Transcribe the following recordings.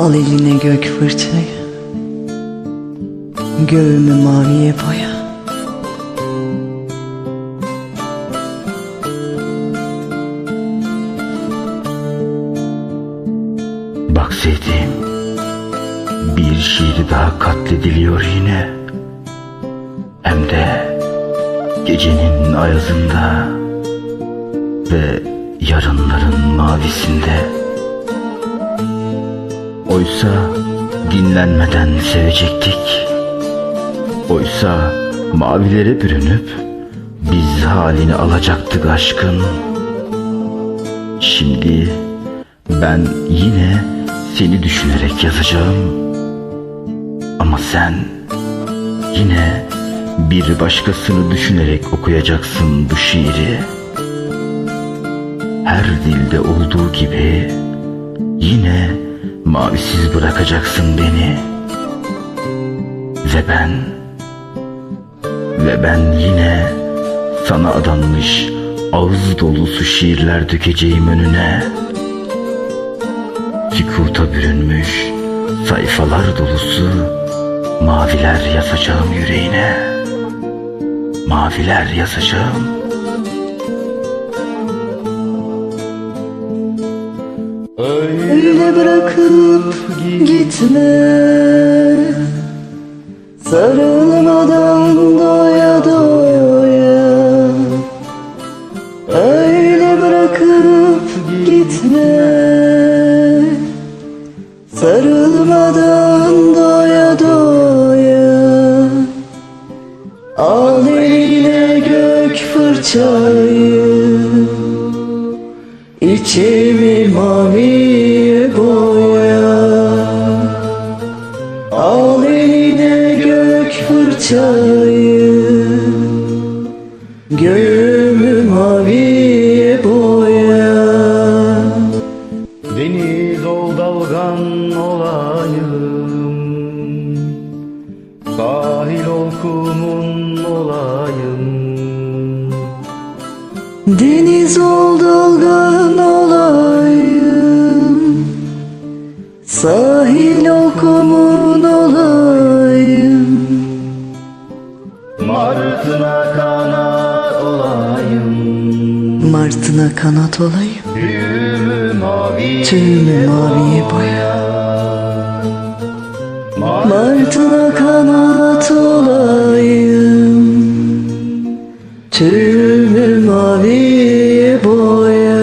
Al eline gök fırçayı Göğümü maviye boya. Bak sevdiğim bir şiiri daha katlediliyor yine. Hem de gecenin ayazında ve yarınların mavisinde Oysa dinlenmeden sevecektik Oysa mavilere bürünüp biz halini alacaktık aşkın Şimdi ben yine seni düşünerek yazacağım. Ama sen yine bir başkasını düşünerek okuyacaksın bu şiiri. Her dilde olduğu gibi yine mavisiz bırakacaksın beni. Ve ben ve ben yine sana adanmış ağız dolusu şiirler dökeceğim önüne. Sükuta bürünmüş sayfalar dolusu maviler yazacağım yüreğine. Maviler yazacağım. Bırakıp gitme. Sarılmadan doya doya. Öyle bırakıp gitme. Sarılmadan doya doya. Al eline gök fırçayı. İçimi maviye Göğümü maviye boya. Deniz ol dalgan olayım. Sahil ol kumun olayım. Deniz ol dalgan olayım. Sahil ol kumun olayım Martına kanat olayım. Tüyümü maviye boya Martına kanat olayım. Tüyümü maviye boya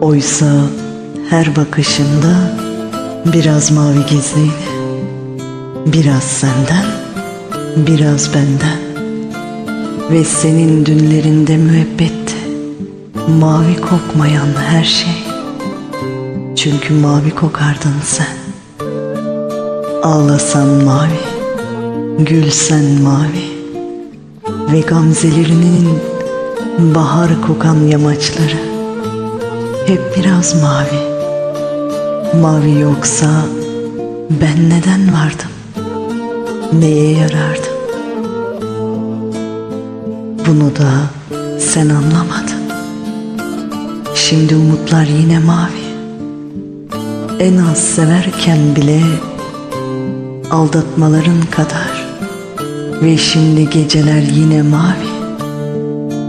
Oysa her bakışında biraz mavi gizliydi. Biraz senden, biraz benden. Ve senin dünlerinde müebbetti. Mavi kokmayan her şey. Çünkü mavi kokardın sen. Ağlasan mavi, gülsen mavi. Ve gamzelerinin bahar kokan yamaçları hep biraz mavi. Mavi yoksa ben neden vardım? Neye yarardım? Bunu da sen anlamadın. Şimdi umutlar yine mavi. En az severken bile aldatmaların kadar. Ve şimdi geceler yine mavi.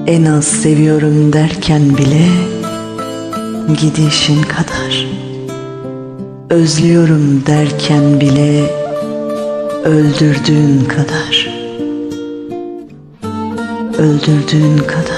En az seviyorum derken bile gidişin kadar. Özlüyorum derken bile öldürdüğün kadar. Öldürdüğün kadar.